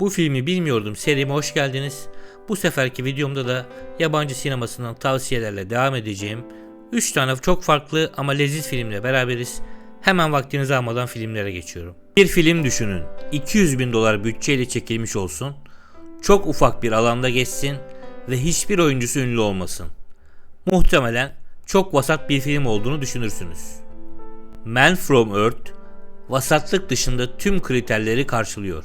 Bu filmi bilmiyordum serime hoş geldiniz. Bu seferki videomda da yabancı sinemasından tavsiyelerle devam edeceğim. 3 tane çok farklı ama leziz filmle beraberiz. Hemen vaktinizi almadan filmlere geçiyorum. Bir film düşünün. 200 bin dolar bütçeyle çekilmiş olsun. Çok ufak bir alanda geçsin ve hiçbir oyuncusu ünlü olmasın. Muhtemelen çok vasat bir film olduğunu düşünürsünüz. Man from Earth vasatlık dışında tüm kriterleri karşılıyor.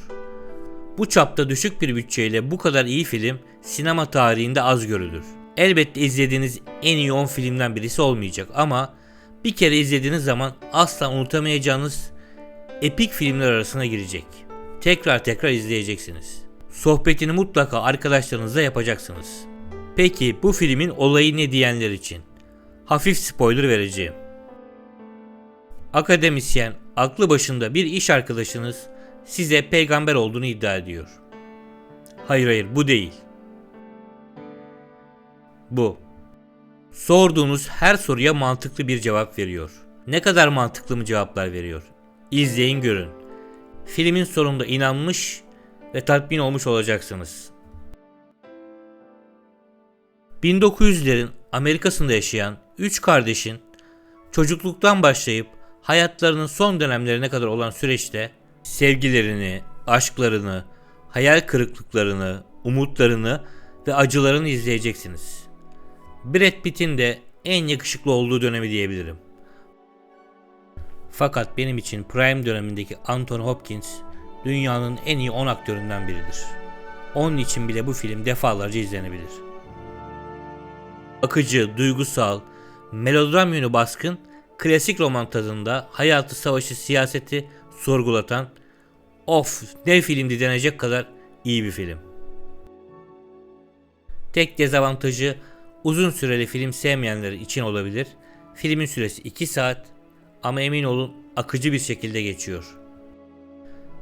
Bu çapta düşük bir bütçeyle bu kadar iyi film sinema tarihinde az görülür. Elbette izlediğiniz en iyi 10 filmden birisi olmayacak ama bir kere izlediğiniz zaman asla unutamayacağınız epik filmler arasına girecek. Tekrar tekrar izleyeceksiniz. Sohbetini mutlaka arkadaşlarınızla yapacaksınız. Peki bu filmin olayı ne diyenler için? Hafif spoiler vereceğim. Akademisyen, aklı başında bir iş arkadaşınız size peygamber olduğunu iddia ediyor. Hayır hayır bu değil. Bu. Sorduğunuz her soruya mantıklı bir cevap veriyor. Ne kadar mantıklı mı cevaplar veriyor? İzleyin görün. Filmin sonunda inanmış ve tatmin olmuş olacaksınız. 1900'lerin Amerika'sında yaşayan 3 kardeşin çocukluktan başlayıp hayatlarının son dönemlerine kadar olan süreçte sevgilerini, aşklarını, hayal kırıklıklarını, umutlarını ve acılarını izleyeceksiniz. Brad Pitt'in de en yakışıklı olduğu dönemi diyebilirim. Fakat benim için prime dönemindeki Anthony Hopkins dünyanın en iyi 10 aktöründen biridir. Onun için bile bu film defalarca izlenebilir. Akıcı, duygusal, melodram yönü baskın, klasik roman tadında hayatı, savaşı, siyaseti sorgulatan of ne filmdi denecek kadar iyi bir film. Tek dezavantajı uzun süreli film sevmeyenler için olabilir. Filmin süresi 2 saat ama emin olun akıcı bir şekilde geçiyor.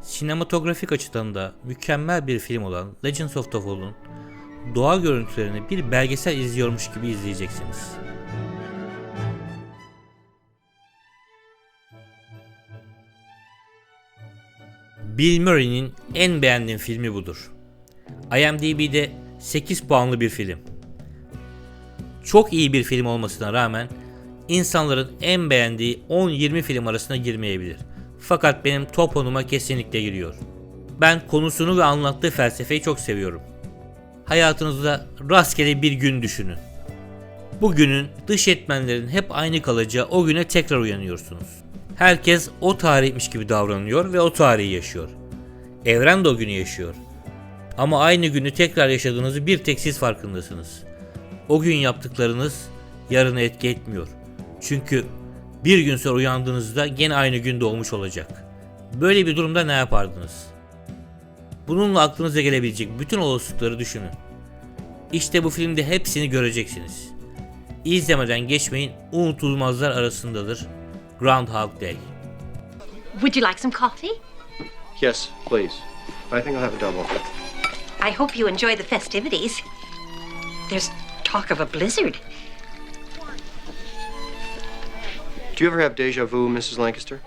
Sinematografik açıdan da mükemmel bir film olan Legends of the Fall'un doğa görüntülerini bir belgesel izliyormuş gibi izleyeceksiniz. Bill Murray'nin en beğendiğim filmi budur. IMDb'de 8 puanlı bir film. Çok iyi bir film olmasına rağmen insanların en beğendiği 10-20 film arasına girmeyebilir. Fakat benim top 10'uma kesinlikle giriyor. Ben konusunu ve anlattığı felsefeyi çok seviyorum. Hayatınızda rastgele bir gün düşünün. Bu günün dış etmenlerin hep aynı kalacağı o güne tekrar uyanıyorsunuz. Herkes o tarihmiş gibi davranıyor ve o tarihi yaşıyor. Evren de o günü yaşıyor. Ama aynı günü tekrar yaşadığınızı bir tek siz farkındasınız. O gün yaptıklarınız yarına etki etmiyor. Çünkü bir gün sonra uyandığınızda gene aynı gün doğmuş olacak. Böyle bir durumda ne yapardınız? Bununla aklınıza gelebilecek bütün olasılıkları düşünün. İşte bu filmde hepsini göreceksiniz. İzlemeden geçmeyin unutulmazlar arasındadır. Groundhog Day. Would you like some coffee? Yes, please. I think I'll have a double. I hope you enjoy the festivities. There's talk of a blizzard. Do you ever have deja vu, Mrs. Lancaster?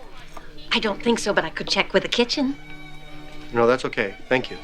I don't think so, but I could check with the kitchen. No, that's okay. Thank you.